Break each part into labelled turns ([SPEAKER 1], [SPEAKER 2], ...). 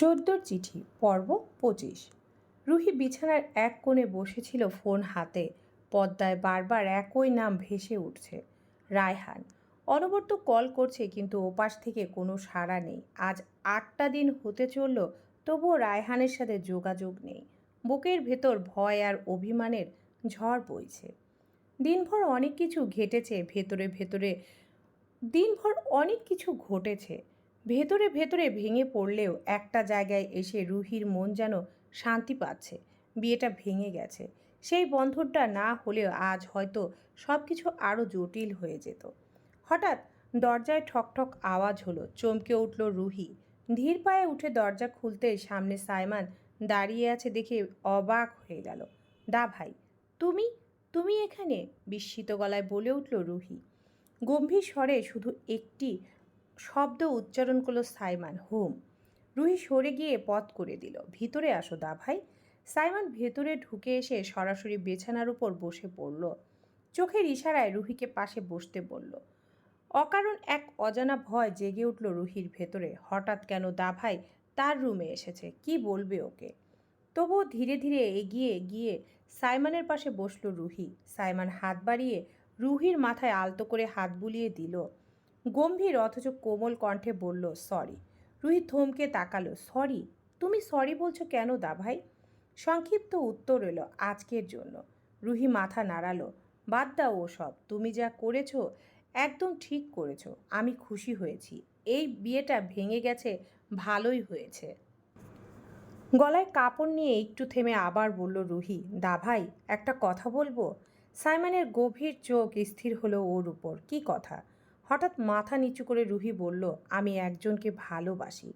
[SPEAKER 1] চোদ্দোর চিঠি, পর্ব পঁচিশ। রুহি বিছানার এক কোণে বসেছিল ফোন হাতে, পদ্মায় বারবার একই নাম ভেসে উঠছে, রায়হান। অনবরত কল করছে, কিন্তু ওপাশ থেকে কোনো সাড়া নেই। আজ আটটা দিন হতে চলল, তবুও রায়হানের সাথে যোগাযোগ নেই। বুকের ভেতর ভয় আর অভিমানের ঝড় বইছে। দিনভর অনেক কিছু ঘটেছে, ভেতরে ভেতরে দিনভর অনেক কিছু ঘটেছে। ভেতরে ভেতরে ভেঙে পড়লেও একটা জায়গায় এসে রুহির মন যেন শান্তি পাচ্ছে, বিয়েটা ভেঙে গেছে। সেই বন্ধনটা না হলেও আজ হয়তো সব কিছু আরও জটিল হয়ে যেত। হঠাৎ দরজায় ঠকঠক আওয়াজ হলো, চমকে উঠল রুহি। ধীর পায়ে উঠে দরজা খুলতে সামনে সাইমান দাঁড়িয়ে আছে দেখে অবাক হয়ে গেল। দা ভাই, তুমি? তুমি এখানে? বিস্মিত গলায় বলে উঠল রুহি। গম্ভীর স্বরে শুধু একটি শব্দ উচ্চারণ করল সাইমান হোম। রুহি সরে গিয়ে পথ করে দিল। ভিতরে আসো দা ভাই সাইমান ভেতরে ঢুকে এসে সরাসরি বিছানার উপর বসে পড়ল। চোখের ইশারায় রুহিকে পাশে বসতে বলল, অকারণ এক অজানা ভয় জেগে উঠল রুহির ভেতরে। হঠাৎ কেন দা ভাই তার রুমে এসেছে? কি বলবে ওকে? তবুও ধীরে ধীরে এগিয়ে গিয়ে সাইমানের পাশে বসল রুহি। সাইমান হাত বাড়িয়ে রুহির মাথায় আলতো করে হাত বুলিয়ে দিল গম্ভীর অথচ কোমল কণ্ঠে বলল, সরি। রুহি থমকে তাকালো, সরি? তুমি সরি বলছো কেন দা ভাই? সংক্ষিপ্ত উত্তর এলো, আজকের জন্য। রুহি মাথা নাড়ালো, বাদ দাও ওসব, তুমি যা করেছ একদম ঠিক করেছ, আমি খুশি হয়েছি। এই বিয়েটা ভেঙে গেছে, ভালোই হয়েছে। গলায় কাপড় নিয়ে একটু থেমে আবার বলল রুহি, দা ভাই, একটা কথা বলব? সাইমানের গভীর চোখ স্থির হলো ওর উপর, কি কথা? হঠাৎ মাথা নিচু করে রুহি বলল, আমি একজনকে ভালোবাসি।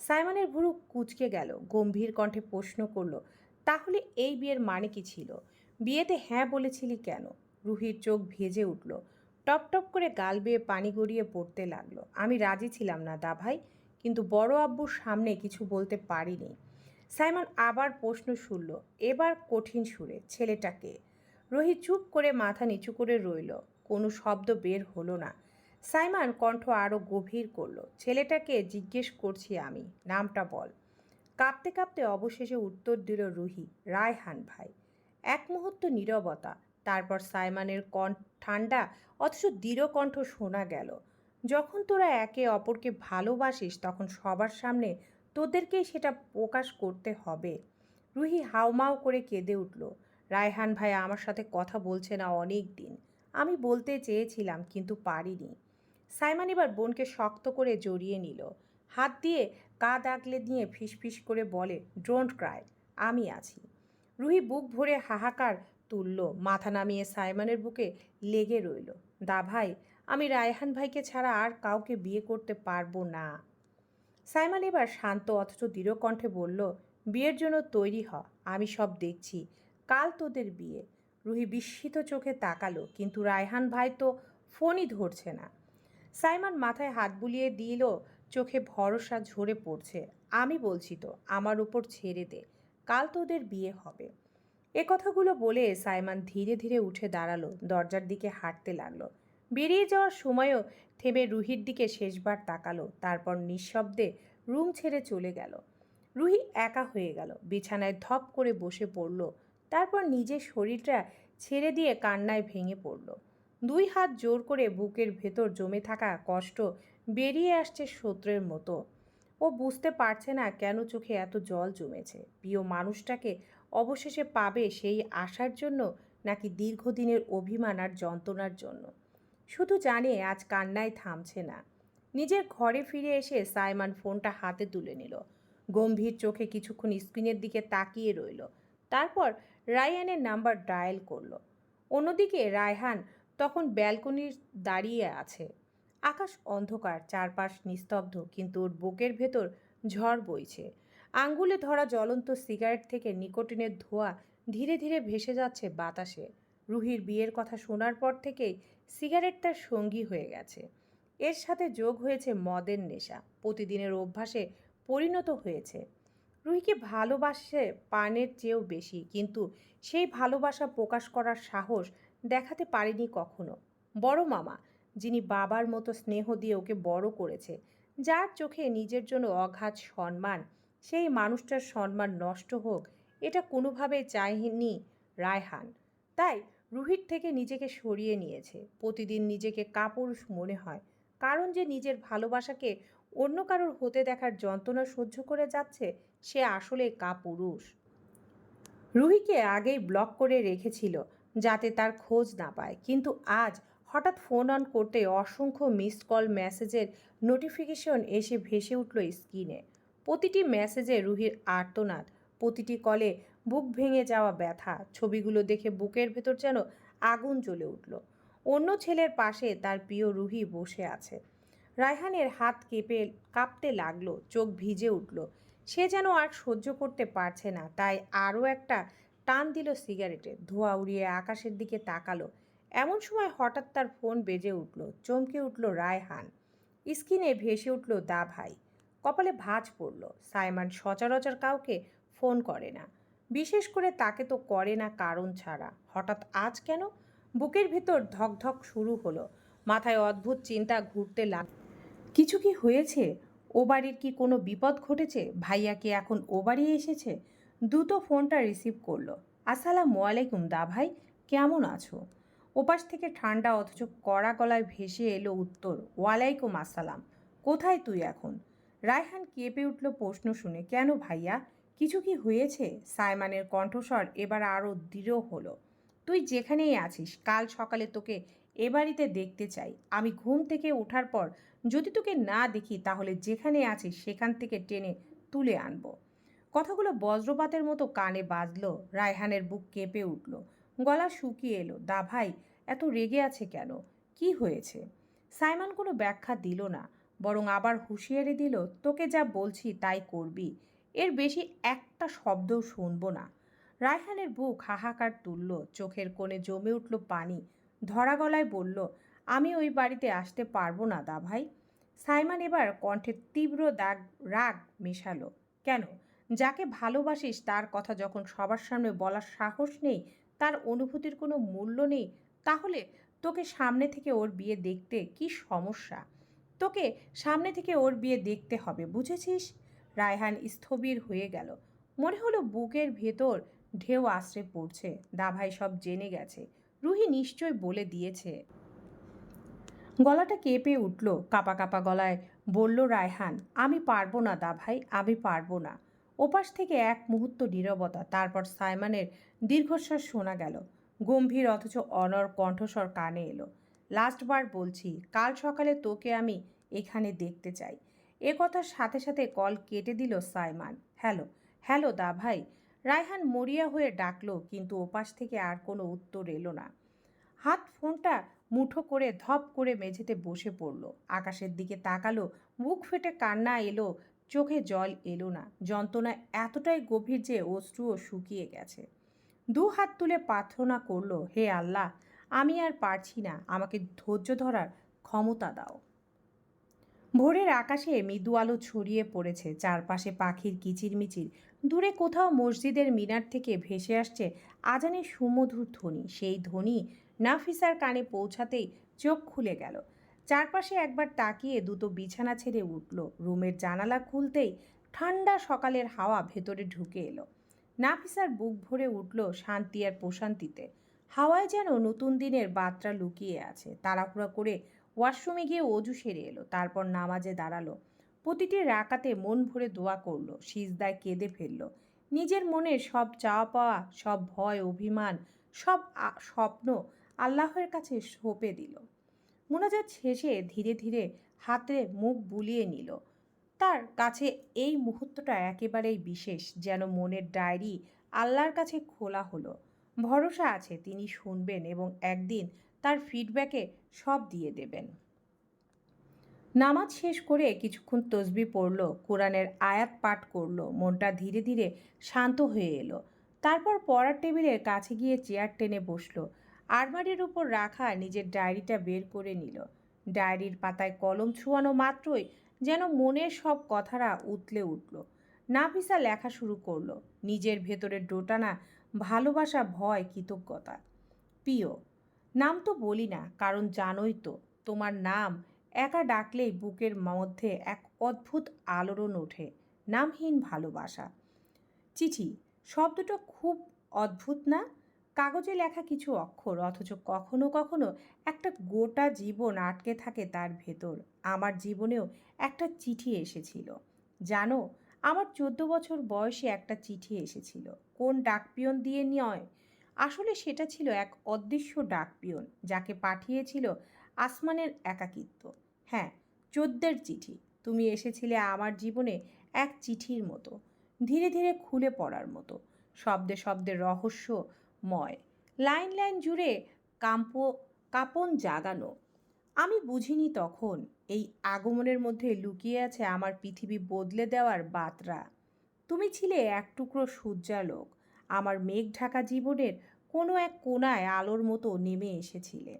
[SPEAKER 1] সাইমনের ভুরু কুচকে গেল, গম্ভীর কণ্ঠে প্রশ্ন করল, তাহলে এই বিয়ের মানে কি ছিল? বিয়েতে হ্যাঁ বলেছিলি কেন? রুহির চোখ ভেজে উঠল, টপ টপ করে গাল বেয়ে পানি গড়িয়ে পড়তে লাগল, আমি রাজি ছিলাম না দা ভাই, কিন্তু বড় আব্বুর সামনে কিছু বলতে পারিনি। সাইমন আবার প্রশ্ন শুনল, এবার কঠিন সুরে ছেলেটাকে রোহি চুপ করে মাথা নিচু করে রইল, কোনো শব্দ বের হলো না সাইমান কণ্ঠ আরও গভীর করল, ছেলেটাকে জিজ্ঞেস করছি আমি, নামটা বল। কাঁপতে কাঁপতে অবশেষে উত্তর দিল রুহি, রায়হান ভাই। এক মুহূর্ত নীরবতা, তারপর সাইমানের কণ্ঠ ঠান্ডা অথচ দৃঢ় কণ্ঠ শোনা গেল, যখন তোরা একে অপরকে ভালোবাসিস, তখন সবার সামনে তোদেরকেই সেটা প্রকাশ করতে হবে। রুহি হাউমাউ করে কেঁদে উঠল, রায়হান ভাই আমার সাথে কথা বলছে না অনেক দিন। আমি বলতে চেয়েছিলাম, কিন্তু পারিনি। সাইমান এবার বোনকে শক্ত করে জড়িয়ে নিল। হাত দিয়ে কাঁধ আগলে নিয়ে ফিসফিস করে বলে ডোন্ট ক্রাই আমি আছি। রুহি বুক ভরে হাহাকার তুলল। মাথা নামিয়ে সাইমানের বুকে লেগে রইল। দা ভাই, আমি রায়হান ভাইকে ছাড়া আর কাউকে বিয়ে করতে পারব না। সাইমান এবার শান্ত অথচ দৃঢ় কণ্ঠে বলল, বিয়ের জন্য তৈরি হ, আমি সব দেখছি। কাল তোদের বিয়ে। রুহি বিস্মিত চোখে তাকালো, কিন্তু রায়হান ভাই তো ফোনই ধরছে না। সাইমান মাথায় হাত বুলিয়ে দিল, চোখে ভরসা ঝরে পড়ছে। আমি বলছি তো, আমার উপর ছেড়ে দে, কাল তোদের বিয়ে হবে। এ কথাগুলো বলে সাইমান ধীরে ধীরে উঠে দাঁড়াল, দরজার দিকে হাঁটতে লাগল। বেরিয়ে যাওয়ার সময়ও থেমে রুহির দিকে শেষবার তাকালো, তারপর নিঃশব্দে রুম ছেড়ে চলে গেল। রুহি একা হয়ে গেল, বিছানায় ধপ করে বসে পড়ল, তারপর নিজের শরীরটা ছেড়ে দিয়ে কান্নায় ভেঙে পড়ল। দুই হাত জোর করে বুকের ভেতর জমে থাকা কষ্ট বেরিয়ে আসছে সূত্রের মতো। ও বুঝতে পারছে না কেন চোখে এত জল জমেছে। প্রিয় মানুষটাকে অবশেষে পাবে সেই আশার জন্য নাকি দীর্ঘদিনের অভিমান আর যন্ত্রণার জন্য? শুধু জানে আজ কান্নায় থামছে না। নিজের ঘরে ফিরে এসে সাইমান ফোনটা হাতে তুলে নিল। গম্ভীর চোখে কিছুক্ষণ স্ক্রিনের দিকে তাকিয়ে রইল। তারপর রায়হানের নাম্বার ডায়াল করল। অন্যদিকে রায়হান তখন ব্যালকনির দাঁড়িয়ে আছে। আকাশ অন্ধকার, চারপাশ নিস্তব্ধ, কিন্তু ওর বুকের ভেতর ঝড় বইছে। আঙ্গুলে ধরা জ্বলন্ত সিগারেট থেকে নিকোটিনের ধোঁয়া ধীরে ধীরে ভেসে যাচ্ছে বাতাসে। রুহির বিয়ের কথা শোনার পর থেকেই সিগারেট তার সঙ্গী হয়ে গেছে। এর সাথে যোগ হয়েছে মদের নেশা, প্রতিদিনের অভ্যাসে পরিণত হয়েছে। রুহিকে ভালোবাসে পানের চেয়েও বেশি, কিন্তু সেই ভালোবাসা প্রকাশ করার সাহস দেখাতে পারেনি কখনো। বড় মামা, যিনি বাবার মতো স্নেহ দিয়ে ওকে বড় করেছে, যার চোখে নিজের জন্য অঘাত সম্মান, সেই মানুষটার সম্মান নষ্ট হোক, এটা কোনোভাবে চায়নি রায়হান। তাই রুহির থেকে নিজেকে সরিয়ে নিয়েছে। প্রতিদিন নিজেকে কাপুরুষ মনে হয়। কারণ যে নিজের ভালোবাসাকে অন্য কারোর হতে দেখার যন্ত্রণা সহ্য করে যাচ্ছে, সে আসলে কাপুরুষ। রুহিকে আগেই ব্লক করে রেখেছিল। যাতে তার খোঁজ না পায়। কিন্তু আজ হঠাৎ ফোন অন করতে অসংখ্য মিসড কল মেসেজের নোটিফিকেশন এসে ভেসে উঠল স্ক্রিনে। প্রতিটি মেসেজে রুহির আর্তনাদ, প্রতিটি কলে বুক ভেঙে যাওয়া ব্যথা, ছবিগুলো দেখে বুকের ভেতর যেন আগুন জ্বলে উঠল। অন্য ছেলের পাশে তার প্রিয় রুহি বসে আছে। রায়হানের হাত কেঁপে, কাঁপতে লাগল, চোখ ভিজে উঠল। সে যেন আর সহ্য করতে পারছে না, তাই আরও একটা টান দিল সিগারেটে, ধোঁয়া উড়িয়ে আকাশের দিকে তাকালো। এমন সময় হঠাৎ তার ফোন বেজে উঠল, চমকে উঠল রায়হান। স্কিনে ভেসে উঠল, দা ভাই। কপালে ভাঁজ পড়ল, সাইমান সচরাচর কাউকে ফোন করে না। বিশেষ করে তাকে তো করে না কারণ ছাড়া। হঠাৎ আজ কেন? বুকের ভিতর ধকধক শুরু হলো, মাথায় অদ্ভুত চিন্তা ঘুরতে লাগ কিছু কি হয়েছে? ও বাড়ির কি কোনো বিপদ ঘটেছে? ভাইয়া কি এখন ও বাড়ি এসেছে? দ্রুত ফোনটা রিসিভ করল। আসসালামু আলাইকুম দা ভাই কেমন আছো? ওপাশ থেকে ঠান্ডা অথচ কড়া গলায় ভেসে এলো উত্তর, ওয়ালাইকুম আসসালাম, কোথায় তুই এখন? রায়হান কেঁপে উঠল প্রশ্ন শুনে, কেন ভাইয়া? কিছু কি হয়েছে? সাইমানের কণ্ঠস্বর এবার আরও দৃঢ় হলো, তুই যেখানেই আছিস, কাল সকালে তোকে এ বাড়িতে দেখতে চাই। আমি ঘুম থেকে ওঠার পর যদি তোকে না দেখি, তাহলে যেখানে আছিস, সেখান থেকে টেনে তুলে আনব। কথাগুলো বজ্রপাতের মতো কানে বাজলো, রায়হানের বুক কেঁপে উঠল। গলা শুকিয়ে এলো, দা ভাই, এত রেগে আছে কেন? কি হয়েছে? সাইমন কোনো ব্যাখ্যা দিল না, বরং আবার হুঁশিয়ারি দিল, তোকে যা বলছি তাই করবি। এর বেশি একটা শব্দও শুনব না। রায়হানের বুক হাহাকার তুলল, চোখের কোণে জমে উঠল পানি, ধরা গলায় বলল, আমি ওই বাড়িতে আসতে পারব না, দা ভাই। সাইমান এবার কণ্ঠে তীব্র দাগ, রাগ মেশালো, কেন? যাকে ভালোবাসিস, তার কথা যখন সবার সামনে বলার সাহস নেই, তার অনুভূতির কোনো মূল্য নেই, তাহলে তোকে সামনে থেকে ওর বিয়ে দেখতে কি সমস্যা? তোকে সামনে থেকে ওর বিয়ে দেখতে হবে, বুঝেছিস? রায়হান স্থবির হয়ে গেল। মনে হলো বুকের ভেতর ঢেউ আশ্রে পড়ছে, দাভাই সব জেনে গেছে। রুহি নিশ্চয় বলে দিয়েছে। গলাটা কেঁপে উঠল, কাপা কাপা গলায় বলল, রায়হান, আমি পারব না দা ভাই আমি পারব না। ওপাশ থেকে এক মুহূর্ত নীরবতা, তারপর সাইমানের দীর্ঘশ্বাস শোনা গেল। গম্ভীর অথচ অনর কণ্ঠস্বর কানে এলো। লাস্টবার বলছি, কাল সকালে তোকে আমি এখানে দেখতে চাই। এ কথার সাথে সাথে কল কেটে দিল সাইমান। হ্যালো হ্যালো দা ভাই। রায়হান মরিয়া হয়ে ডাকলো, কিন্তু ওপাশ থেকে আর কোনো উত্তর এলো না। হাত ফোনটা মুঠো করে ধপ করে মেঝেতে বসে পড়ল। আকাশের দিকে তাকালো, মুখ ফেটে কান্না এলো চোখে জল এলো না। যন্ত্রণা এতটাই গভীর যে অশ্রুও শুকিয়ে গেছে। দু হাত তুলে প্রার্থনা করল, হে আল্লাহ, আমি আর পারছি না। আমাকে ধৈর্য ধরার ক্ষমতা দাও। ভোরের আকাশে মৃদু আলো ছড়িয়ে পড়েছে। চারপাশে পাখির কিচিরমিচির। দূরে কোথাও মসজিদের মিনার থেকে ভেসে আসছে আজানের সুমধুর ধ্বনি। সেই ধ্বনি নাফিসার কানে পৌঁছাতেই চোখ খুলে গেল। চারপাশে একবার তাকিয়ে দুটো বিছানা ছেড়ে উঠল। রুমের জানালা খুলতেই ঠান্ডা সকালের হাওয়া ভেতরে ঢুকে এলো। নাফিসার বুক ভরে উঠল শান্তি আর প্রশান্তিতে। হাওয়ায় যেন নতুন দিনের বার্তা লুকিয়ে আছে। তাড়াহুড়া করে ওয়াশরুমে গিয়ে অজু সেরে এলো, তারপর নামাজে দাঁড়াল। প্রতিটি রাকাতে মন ভরে দোয়া করল, সিজদায় কেঁদে ফেলল। নিজের মনে সব চাওয়া পাওয়া সব ভয়, অভিমান, সব স্বপ্ন আল্লাহর কাছে সঁপে দিল। মোনাজাত শেষে ধীরে ধীরে হাতে মুখ বুলিয়ে নিল। তার কাছে এই মুহূর্তটা একেবারেই বিশেষ, যেন মনের ডায়েরি আল্লাহর কাছে খোলা হলো। ভরসা আছে তিনি শুনবেন এবং একদিন তার ফিডব্যাকে সব দিয়ে দেবেন। নামাজ শেষ করে কিছুক্ষণ তসবি পড়ল, কোরআনের আয়াত পাঠ করল, মনটা ধীরে ধীরে শান্ত হয়ে এলো। তারপর পড়ার টেবিলের কাছে গিয়ে চেয়ার টেনে বসল। আলমারির উপর রাখা নিজের ডায়েরিটা বের করে নিল। ডায়েরির পাতায় কলম ছুয়ানো মাত্রই যেন মনের সব কথারা উতলে উঠল। নাফিসা লেখা শুরু করল, নিজের ভেতরের ডোটানা ভালোবাসা, ভয়, কৃতজ্ঞতা। প্রিয়, নাম তো বলি না, কারণ জানোই তো, তোমার নাম একা ডাকলেই বুকের মধ্যে এক অদ্ভুত আলোড়ন ওঠে, নামহীন ভালোবাসা। চিঠি, শব্দটা খুব অদ্ভুত না? কাগজে লেখা কিছু অক্ষর, অথচ কখনো কখনো একটা গোটা জীবন আটকে থাকে তার ভেতর। আমার জীবনেও একটা চিঠি এসেছিল। জানো, আমার চোদ্দ বছর বয়সে একটা চিঠি এসেছিল। কোন ডাকপিয়ন দিয়ে নয়? আসলে সেটা ছিল এক অদৃশ্য ডাকপিয়ন, যাকে পাঠিয়েছিল আসমানের একাকিত্ব। হ্যাঁ চোদ্দের চিঠি। তুমি এসেছিলে আমার জীবনে এক চিঠির মতো। ধীরে ধীরে খুলে পড়ার মতো। শব্দে শব্দে রহস্যময় লাইন লাইন জুড়ে কাম্প, কাপন জাগানো। আমি বুঝিনি তখন এই আগমনের মধ্যে লুকিয়ে আছে আমার পৃথিবী বদলে দেওয়ার বাতরা। তুমি ছিলে এক টুকরো সূর্যালোক। আমার মেঘ ঢাকা জীবনের কোনো এক কোনায় আলোর মতো নেমে এসেছিলে।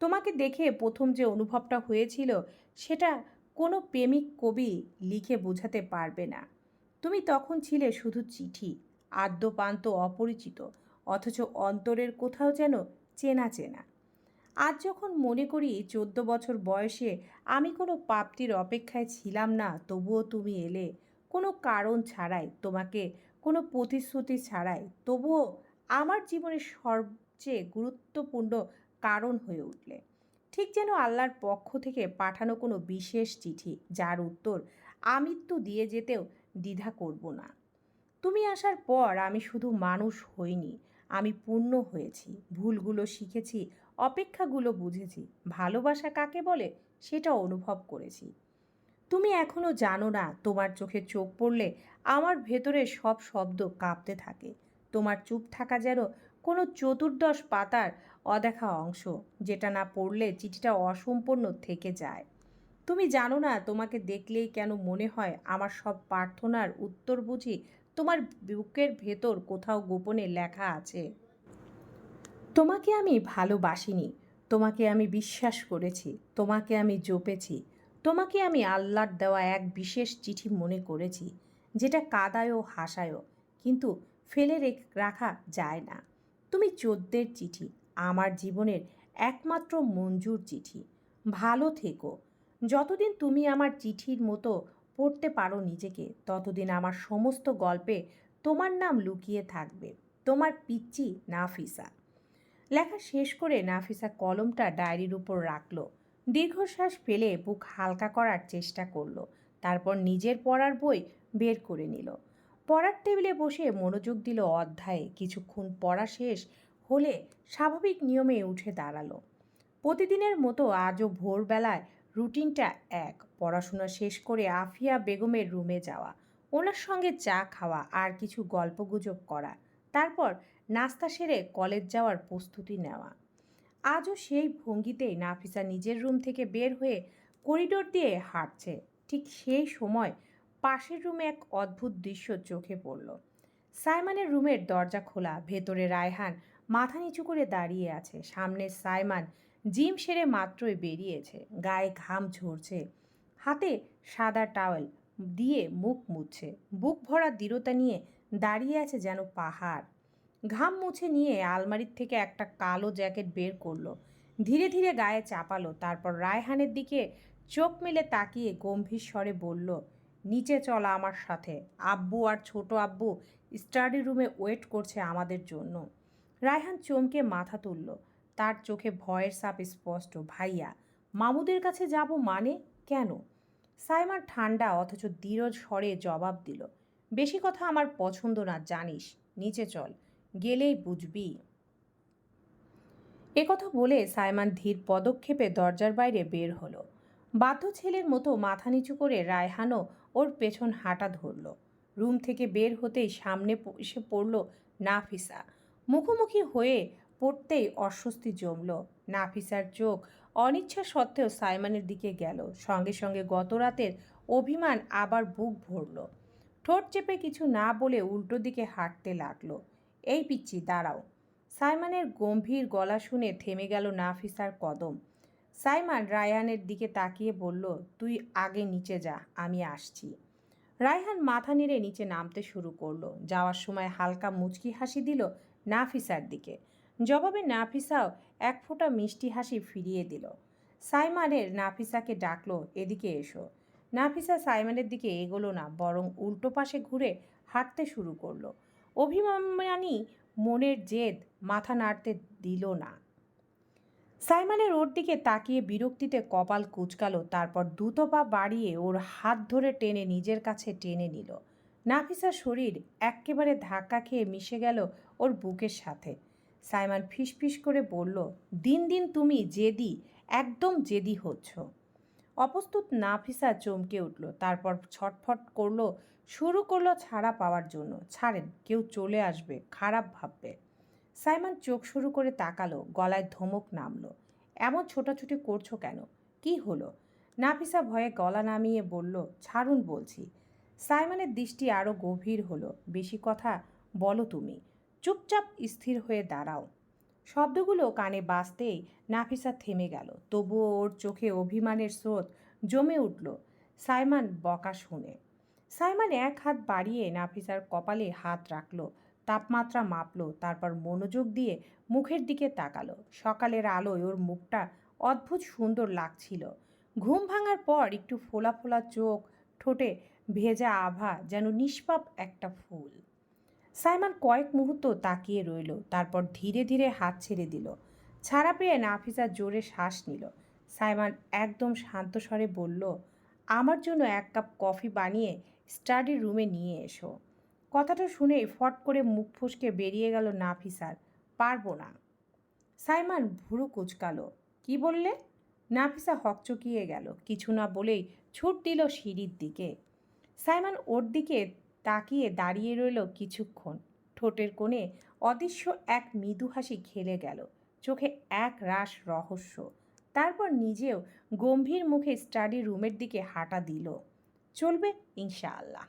[SPEAKER 1] তোমাকে দেখে প্রথম যে অনুভবটা হয়েছিল, সেটা কোনো প্রেমিক কবি লিখে বোঝাতে পারবে না। তুমি তখন ছিলে শুধু চিঠি, আদ্যপান্ত অপরিচিত। অথচ অন্তরের কোথাও যেন চেনা চেনা। আজ যখন মনে করি চোদ্দ বছর বয়সে আমি কোনো প্রাপ্তির অপেক্ষায় ছিলাম না, তবুও তুমি এলে। কোনো কারণ ছাড়াই, তোমাকে কোনো প্রতিশ্রুতি ছাড়াই, তবুও আমার জীবনের সবচেয়ে গুরুত্বপূর্ণ কারণ হয়ে উঠলে। ঠিক যেন আল্লাহর পক্ষ থেকে পাঠানো কোনো বিশেষ চিঠি, যার উত্তর আমৃত্যু দিয়ে যেতেও দ্বিধা করব না। তুমি আসার পর আমি শুধু মানুষ হইনি আমি পূর্ণ হয়েছি, ভুলগুলো শিখেছি, অপেক্ষাগুলো বুঝেছি, ভালোবাসা কাকে বলে সেটা অনুভব করেছি। তুমি এখনও জানো না তোমার চোখে চোখ পড়লে আমার ভেতরে সব শব্দ কাঁপতে থাকে। তোমার চুপ থাকা যেন কোনো চতুর্দশ পাতার অদেখা অংশ, যেটা না পড়লে চিঠিটা অসম্পূর্ণ থেকে যায়। তুমি জানো না তোমাকে দেখলেই কেন মনে হয় আমার সব প্রার্থনার উত্তর বুঝি তোমার বুকের ভেতর কোথাও গোপনে লেখা আছে। তোমাকে আমি ভালোবাসিনি, তোমাকে আমি বিশ্বাস করেছি, তোমাকে আমি জপেছি, তোমাকে আমি আল্লাহর দেওয়া এক বিশেষ চিঠি মনে করেছি, যেটা কাদায়ও হাসায়ও কিন্তু ফেলে রেখ- যায় না। তুমি চোদ্দের চিঠি, আমার জীবনের একমাত্র মঞ্জুর চিঠি। ভালো থেকো। যতদিন তুমি আমার চিঠির মতো পড়তে পারো নিজেকে, ততদিন আমার সমস্ত গল্পে তোমার নাম লুকিয়ে থাকবে, তোমার পিচ্চি নাফিসা। লেখা শেষ করে নাফিসা কলমটা ডায়েরির উপর রাখল। দীর্ঘশ্বাস ফেলে বুক হালকা করার চেষ্টা করল, তারপর নিজের পড়ার বই বের করে নিল। পড়ার টেবিলে বসে মনোযোগ দিল অধ্যায়ে, কিছুক্ষণ পড়া শেষ হলে স্বাভাবিক নিয়মে উঠে দাঁড়াল। প্রতিদিনের মতো আজও ভোরবেলায় রুটিনটা এক। পড়াশোনা শেষ করে আফিয়া বেগমের রুমে যাওয়া, ওনার সঙ্গে চা খাওয়া আর কিছু গল্পগুজব করা, তারপর নাস্তা সেরে কলেজ যাওয়ার প্রস্তুতি নেওয়া। আজও সেই ভঙ্গিতেই নাফিসা নিজের রুম থেকে বের হয়ে করিডোর দিয়ে হাঁটছে। ঠিক সেই সময় পাশের রুমে এক অদ্ভুত দৃশ্য চোখে পড়ল। সাইমানের রুমের দরজা খোলা, ভেতরে রায়হান মাথা নিচু করে দাঁড়িয়ে আছে। সামনে সাইমান জিম সেরে মাত্রই বেরিয়েছে। গায়ে ঘাম ঝরছে। হাতে সাদা টাওয়েল দিয়ে মুখ মুছছে। বুক ভরা দৃঢ়তা নিয়ে দাঁড়িয়ে আছে যেন পাহাড়। ঘাম মুছে নিয়ে আলমারির থেকে একটা কালো জ্যাকেট বের করল। ধীরে ধীরে গায়ে চাপালো। তারপর রায়হানের দিকে চোখ মেলে তাকিয়ে গম্ভীর স্বরে বলল, নিচে চলা আমার সাথে। আব্বু আর ছোট আব্বু স্টাডি রুমে ওয়েট করছে আমাদের জন্য। রায়হান চমকে মাথা তুলল। তার চোখে ভয়ের সাপ স্পষ্ট, ভাইয়া, মামুদের কাছে যাব মানে কেন? সাইমার ঠান্ডা অথচ দৃঢ় স্বরে জবাব দিল, বেশি কথা আমার পছন্দ না, জানিস, নিচে চল, গেলেই বুঝবি। একথা বলে সাইমান ধীর পদক্ষেপে দরজার বাইরে বের হলো। বাধ্য ছেলের মতো মাথা নিচু করে রায়হানও ওর পেছন হাঁটা ধরল। রুম থেকে বের হতেই সামনে এসে পড়ল নাফিসা। মুখোমুখি হয়ে পড়তেই অস্বস্তি জমল। নাফিসার চোখ অনিচ্ছা সত্ত্বেও সাইমানের দিকে গেল। সঙ্গে সঙ্গে গত রাতের অভিমান আবার বুক ভরল। ঠোঁট চেপে কিছু না বলে উল্টো দিকে হাঁটতে লাগল। এই পিচ্ছি, দাঁড়াও। সাইমানের গম্ভীর গলা শুনে থেমে গেল নাফিসার কদম। সাইমান রায়হানের দিকে তাকিয়ে বলল, তুই আগে নিচে যা, আমি আসছি। রায়হান মাথা নেড়ে নিচে নামতে শুরু করল। যাওয়ার সময় হালকা মুচকি হাসি দিল নাফিসার দিকে। জবাবে নাফিসাও এক ফোঁটা মিষ্টি হাসি ফিরিয়ে দিল। সাইমানের নাফিসাকে ডাকলো, এদিকে এসো। নাফিসা সাইমানের দিকে এগোলো না, বরং উল্টো পাশে ঘুরে হাঁটতে শুরু করল। অভিমানী মনের জেদ মাথা নাড়তে দিল না। সাইমানের ওর দিকে তাকিয়ে বিরক্তিতে কপাল কুচকালো, তারপর দ্রুত পা বাড়িয়ে ওর হাত ধরে টেনে নিজের কাছে টেনে নিল। নাফিসার শরীর এক্কেবারে ধাক্কা খেয়ে মিশে গেল ওর বুকের সাথে। সাইমন ফিসফিস করে বলল, দিন দিন তুমি জেদি, একদম জেদি হচ্ছ। অপ্রস্তুত নাফিসা চমকে উঠল, তারপর ছটফট করল, শুরু করল ছাড়া পাওয়ার জন্য। ছাড়েন, কেউ চলে আসবে, খারাপ ভাববে। সাইমন চোখ শুরু করে তাকালো, গলায় ধমক নামলো, এমন ছোটাছুটি করছ কেন? কি হলো? নাফিসা ভয়ে গলা নামিয়ে বলল, ছাড়ুন বলছি। সাইমনের দৃষ্টি আরও গভীর হলো, বেশি কথা বলো তুমি। চুপচাপ স্থির হয়ে দাঁড়াও। শব্দগুলো কানে বাজতেই নাফিসা থেমে গেল। তবুও ওর চোখে অভিমানের স্রোত জমে উঠল সাইমান বকা শুনে। সাইমান এক হাত বাড়িয়ে নাফিসার কপালে হাত রাখল, তাপমাত্রা মাপল, তারপর মনোযোগ দিয়ে মুখের দিকে তাকালো। সকালের আলোয় ওর মুখটা অদ্ভুত সুন্দর লাগছিল। ঘুম ভাঙার পর একটু ফোলা ফোলা চোখ ঠোঁটে ভেজা আভা যেন নিষ্পাপ একটা ফুল। সাইমান কয়েক মুহূর্ত তাকিয়ে রইল, তারপর ধীরে ধীরে হাত ছেড়ে দিল। ছাড়া পেয়ে নাফিসা জোরে শ্বাস নিল। সাইমান একদম শান্ত স্বরে বলল, আমার জন্য এক কাপ কফি বানিয়ে স্টাডি রুমে নিয়ে এসো। কথাটা শুনে ফট করে মুখ ফসকে বেরিয়ে গেল নাফিসার, পারব না। সাইমান ভুরু কুচকালো, কি বললে? নাফিসা হকচকিয়ে গেল, কিছু না বলেই ছুট দিল সিঁড়ির দিকে। সাইমান ওর দিকে তাকিয়ে দাঁড়িয়ে রইল কিছুক্ষণ। ঠোঁটের কোণে অদৃশ্য এক মৃদু হাসি খেলে গেল। চোখে এক রাস রহস্য। তারপর নিজেও গম্ভীর মুখে স্টাডি রুমের দিকে হাঁটা দিল। চলবে ইনশাআল্লাহ।